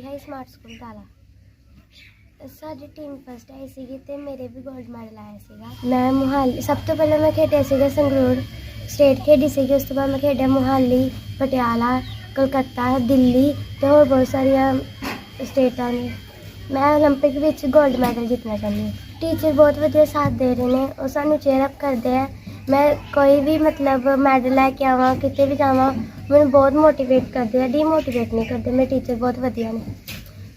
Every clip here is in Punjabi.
ਮਲੀਹਾ ਸਮਾਰਟ ਸਕੂਲ ਦਾਲਾ ਸਾਡੀ ਟੀਮ ਫਸਟ ਆਈ ਸੀਗੀ ਤੇ ਮੇਰੇ ਵੀ ਗੋਲਡ ਮੈਡਲ ਆਇਆ ਸੀਗਾ। ਮੈਂ ਮੁਹਾਲੀ, ਸਭ ਤੋਂ ਪਹਿਲਾਂ ਮੈਂ ਖੇਡਿਆ ਸੀਗਾ ਸੰਗਰੂਰ। ਸਟੇਟ ਖੇਡੀ ਸੀਗੀ, ਉਸ ਤੋਂ ਬਾਅਦ ਮੈਂ ਖੇਡਿਆ ਮੁਹਾਲੀ, ਪਟਿਆਲਾ, ਕਲਕੱਤਾ, ਦਿੱਲੀ ਤੇ ਹੋਰ ਬਹੁਤ ਸਾਰੀਆਂ ਸਟੇਟਾਂ ਨੇ। ਮੈਂ 올림픽 ਵਿੱਚ ਗੋਲਡ ਮੈਡਲ ਜਿੱਤਣਾ ਚਾਹੁੰਦੀ ਟੀਚਰ ਬਹੁਤ ਵਧੀਆ ਸਾਥ ਦੇ ਰਹੇ ਨੇ, ਉਹ ਸਾਨੂੰ ਚੇਅਰ ਅਪ ਕਰਦੇ ਆ। ਮੈਂ ਕੋਈ ਵੀ ਮਤਲਬ ਮੈਡਲ ਲੈ ਕੇ ਆਵਾਂ ਕਿਤੇ ਵੀ ਜਾਵਾਂ ਮੈਨੂੰ ਬਹੁਤ ਮੋਟੀਵੇਟ ਕਰਦੇ ਆ ਡੀਮੋਟੀਵੇਟ ਨਹੀਂ ਕਰਦੇ ਮੇਰੇ ਟੀਚਰ ਬਹੁਤ ਵਧੀਆ ਨੇ।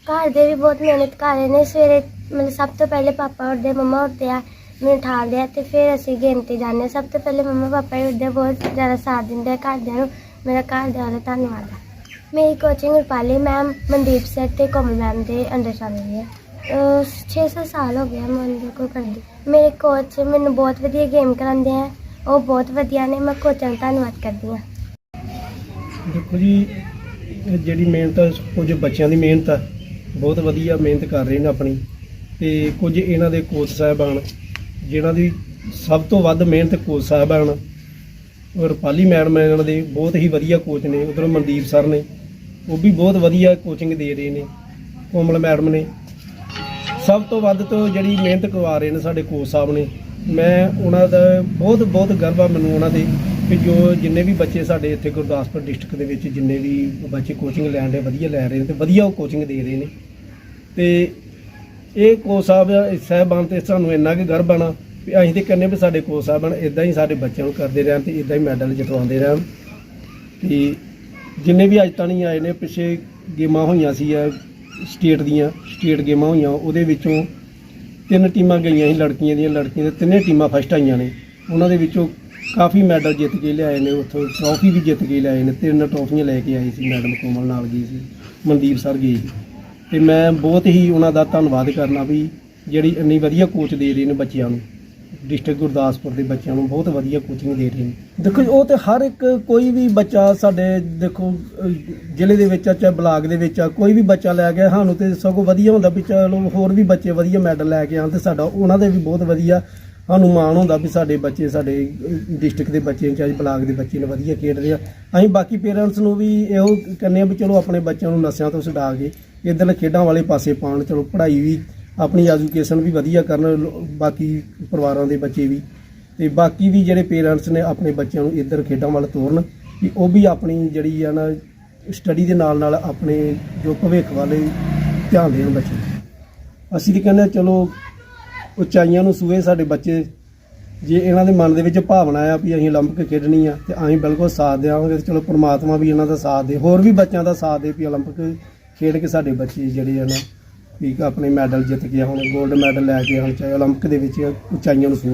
ਘਰ ਦੇ ਵੀ ਬਹੁਤ ਮਿਹਨਤ ਕਰ ਰਹੇ ਨੇ ਸਵੇਰੇ ਮਤਲਬ ਸਭ ਤੋਂ ਪਹਿਲੇ ਪਾਪਾ ਉੱਠਦੇ ਮੰਮਾ ਉੱਠਦੇ ਆ ਮੈਨੂੰ ਉਠਾਉਂਦੇ ਆ ਤੇ ਫਿਰ ਅਸੀਂ ਗੇਮ ਤੇ ਜਾਂਦੇ ਹਾਂ। ਸਭ ਤੋਂ ਪਹਿਲੇ ਮੰਮਾ ਪਾਪਾ ਹੀ ਉੱਠਦੇ ਆ, ਬਹੁਤ ਜ਼ਿਆਦਾ ਸਾਥ ਦਿੰਦੇ ਆ ਘਰਦਿਆਂ ਨੂੰ ਮੇਰਾ ਘਰਦਿਆਂ ਦਾ ਧੰਨਵਾਦ ਆ। ਮੇਰੀ coaching Rupali ma'am Mandeep sir ਤੇ ਕੋਮਲ ਮੈਮ ਦੇ ਅੰਡਰ ਚੱਲ ਰਹੀ ਹੈ 6-7 ਸਾਲ ਹੋ ਗਿਆ ਮੈਂ ਉਹਨਾਂ ਕੋਲ ਕਰਦੀ ਮੇਰੇ ਕੋਚ ਮੈਨੂੰ ਬਹੁਤ ਵਧੀਆ ਗੇਮ ਕਰਾਉਂਦੇ ਆ। ਉਹ ਬਹੁਤ ਵਧੀਆ ਨੇ। ਮੈਂ ਕੋਚਾਂ ਦਾ ਧੰਨਵਾਦ ਕਰਦੀ ਹਾਂ। ਦੇਖੋ ਜੀ ਜਿਹੜੀ ਮਿਹਨਤ ਆ, ਕੁਝ ਬੱਚਿਆਂ ਦੀ ਮਿਹਨਤ ਆ ਬਹੁਤ ਵਧੀਆ ਮਿਹਨਤ ਕਰ ਰਹੇ ਨੇ ਆਪਣੀ। ਤੇ ਕੁਝ ਇਹਨਾਂ ਦੇ ਕੋਚ ਸਾਹਿਬਾਨ ਜਿਨ੍ਹਾਂ ਦੀ ਸਭ ਤੋਂ ਵੱਧ ਮਿਹਨਤ ਕੋਚ ਸਾਹਿਬਾਨ ਔਰ ਰੁਪਾਲੀ ਮੈਡਮ ਹੈ ਇਹਨਾਂ ਦੇ ਬਹੁਤ ਹੀ ਵਧੀਆ ਕੋਚ ਨੇ। ਉਧਰ ਮਨਦੀਪ ਸਰ ਨੇ। ਉਹ ਵੀ ਬਹੁਤ ਵਧੀਆ ਕੋਚਿੰਗ ਦੇ ਰਹੇ ਨੇ। ਕੋਮਲ ਮੈਡਮ ਨੇ। ਸਭ ਤੋਂ ਵੱਧ ਤੋਂ ਜਿਹੜੀ ਮਿਹਨਤ ਕਰਵਾ ਰਹੇ ਨੇ ਸਾਡੇ ਕੋਚ ਸਾਹਿਬ ਨੇ, ਮੈਂ ਉਹਨਾਂ ਦਾ ਬਹੁਤ ਬਹੁਤ ਗਰਵ ਆ ਮੈਨੂੰ ਉਹਨਾਂ ਦੇ ਕਿ ਜੋ ਜਿੰਨੇ ਵੀ ਬੱਚੇ ਸਾਡੇ ਇੱਥੇ ਗੁਰਦਾਸਪੁਰ ਡਿਸਟ੍ਰਿਕਟ ਦੇ ਵਿੱਚ ਜਿੰਨੇ ਵੀ ਬੱਚੇ ਕੋਚਿੰਗ ਲੈਣ ਦੇ ਵਧੀਆ ਲੈ ਰਹੇ ਨੇ ਤੇ ਵਧੀਆ ਉਹ ਕੋਚਿੰਗ ਦੇ ਰਹੇ ਨੇ। ਤੇ ਇਹ ਕੋਚ ਸਾਹਿਬ ਸਾਹਿਬਾਨ ਤੇ ਸਾਨੂੰ ਇੰਨਾ ਕਿ ਗਰਵ ਆਣਾ ਵੀ ਅਸੀਂ ਤੇ ਕਹਿੰਦੇ ਵੀ ਸਾਡੇ ਕੋਚ ਸਾਹਿਬ ਹਨ ਇਦਾਂ ਹੀ ਸਾਡੇ ਬੱਚਿਆਂ ਨੂੰ ਕਰਦੇ ਰਹਿਣ ਤੇ ਇਦਾਂ ਹੀ ਮੈਡਲ ਜਿਤਵਾਉਂਦੇ ਰਹਿਣ। ਤੇ ਜਿੰਨੇ ਵੀ ਅੱਜ ਤਾਂ ਨਹੀਂ ਆਏ ਨੇ, ਪਿੱਛੇ ਗੇਮਾਂ ਹੋਈਆਂ ਸੀ ਆ ਸਟੇਟ ਦੀਆਂ, ਸਟੇਟ ਗੇਮਾਂ ਹੋਈਆਂ, ਉਹਦੇ ਵਿੱਚੋਂ ਤਿੰਨ ਟੀਮਾਂ ਗਈਆਂ ਸੀ, ਲੜਕੀਆਂ ਦੀਆਂ, ਲੜਕੀਆਂ ਦੇ ਤਿੰਨੇ ਟੀਮਾਂ ਫਸਟ ਆਈਆਂ ਨੇ। ਉਹਨਾਂ ਦੇ ਵਿੱਚੋਂ ਕਾਫੀ ਮੈਡਲ ਜਿੱਤ ਕੇ ਲਿਆਏ ਨੇ, ਉੱਥੋਂ ਟਰੋਫੀ ਵੀ ਜਿੱਤ ਕੇ ਲਿਆਏ ਨੇ, ਤਿੰਨ ਟਰੋਫੀਆਂ ਲੈ ਕੇ ਆਏ ਸੀ, ਮੈਡਮ ਕੋਮਲ ਨਾਲ ਗਈ ਸੀ, ਮਨਦੀਪ ਸਰ ਗਏ ਸੀ। ਤੇ ਮੈਂ ਬਹੁਤ ਹੀ ਉਹਨਾਂ ਦਾ ਧੰਨਵਾਦ ਕਰਨਾ ਵੀ ਜਿਹੜੀ ਇੰਨੀ ਵਧੀਆ ਕੋਚ ਦੇ ਰਹੇ ਨੇ ਬੱਚਿਆਂ ਨੂੰ। ਡਿਸਟ੍ਰਿਕਟ ਗੁਰਦਾਸਪੁਰ ਦੇ ਬੱਚਿਆਂ ਨੂੰ ਬਹੁਤ ਵਧੀਆ ਕੋਚਿੰਗ ਦੇ ਰਹੇ ਨੇ। ਦੇਖੋ ਜੀ, ਉਹ ਤੇ ਹਰ ਇੱਕ ਕੋਈ ਵੀ ਬੱਚਾ ਸਾਡੇ ਦੇਖੋ ਅਹ, ਜ਼ਿਲ੍ਹੇ ਦੇ ਵਿੱਚ ਆ ਚਾਹੇ ਬਲਾਕ ਦੇ ਵਿੱਚ ਆ ਕੋਈ ਵੀ ਬੱਚਾ ਲੈ ਕੇ ਸਾਨੂੰ ਤੇ ਸਗੋਂ ਵਧੀਆ ਹੁੰਦਾ ਵੀ ਚਲੋ ਹੋਰ ਵੀ ਬੱਚੇ ਵਧੀਆ ਮੈਡਲ ਲੈ ਕੇ ਆਉਣ ਤੇ ਸਾਡਾ ਉਹਨਾਂ ਦੇ ਵੀ ਬਹੁਤ ਵਧੀਆ ਸਾਨੂੰ ਮਾਣ ਹੁੰਦਾ ਵੀ ਸਾਡੇ ਬੱਚੇ ਸਾਡੇ ਡਿਸਟ੍ਰਿਕਟ ਦੇ ਬੱਚੇ ਚਾਹੇ ਬਲਾਕ ਦੇ ਬੱਚੇ ਨੇ ਵਧੀਆ ਖੇਡ ਰਹੇ ਆ। ਅਸੀਂ ਬਾਕੀ ਪੇਰੈਂਟਸ ਨੂੰ ਵੀ ਇਹੋ ਕਹਿੰਦੇ ਆ ਵੀ ਚਲੋ ਆਪਣੇ ਬੱਚਿਆਂ ਨੂੰ ਨਸ਼ਿਆਂ ਤੋਂ ਛਡਾ ਕੇ ਇੱਧਰ ਖੇਡਾਂ ਵਾਲੇ ਪਾਸੇ ਪਾਉਣ ਚਲੋ ਪੜ੍ਹਾਈ ਵੀ ਆਪਣੀ ਐਜੂਕੇਸ਼ਨ ਵੀ ਵਧੀਆ ਕਰਨ ਲੋ- ਬਾਕੀ ਪਰਿਵਾਰਾਂ ਦੇ ਬੱਚੇ ਵੀ ਤੇ ਬਾਕੀ ਵੀ ਜਿਹੜੇ ਪੇਰੈਂਟਸ ਨੇ ਆਪਣੇ ਬੱਚਿਆਂ ਨੂੰ ਇੱਧਰ ਖੇਡਾਂ ਵੱਲ ਤੋਰਨ ਵੀ ਉਹ ਵੀ ਆਪਣੀ ਜਿਹੜੀ ਆ ਨਾ ਸਟੱਡੀ ਦੇ ਨਾਲ ਨਾਲ ਆਪਣੇ ਜੋ ਭਵਿੱਖ ਵਾਲੇ ਧਿਆਨ ਦੇਣ ਬੱਚੇ ਅਸੀਂ ਤਾਂ ਕਹਿੰਦੇ ਹਾਂ ਚਲੋ ਉਚਾਈਆਂ ਨੂੰ ਸੂਏ ਸਾਡੇ ਬੱਚੇ ਜੇ ਇਹਨਾਂ ਦੇ ਮਨ ਦੇ ਵਿੱਚ ਭਾਵਨਾ ਆ ਵੀ ਅਸੀਂ 올림픽 ਖੇਡਣੀ ਆ ਤੇ ਅਸੀਂ ਬਿਲਕੁਲ ਸਾਥ ਦੇਵਾਂਗੇ ਤੇ ਚਲੋ ਪ੍ਰਮਾਤਮਾ ਵੀ ਇਹਨਾਂ ਦਾ ਸਾਥ ਦੇ ਹੋਰ ਵੀ ਬੱਚਿਆਂ ਦਾ ਸਾਥ ਦੇ ਵੀ 올림픽 ਖੇਡ ਕੇ ਸਾਡੇ ਬੱਚੇ ਜਿਹੜੇ ਆ ਨਾ ਵੀ ਆਪਣੇ ਮੈਡਲ ਜਿੱਤ ਗਿਆ ਹੁਣ 골ਡ ਮੈਡਲ ਲੈ ਕੇ ਹੁਣ ਚਾਹੇ 올림픽 ਦੇ ਵਿੱਚ ਉਚਾਈਆਂ ਨੂੰ ਛੂਹ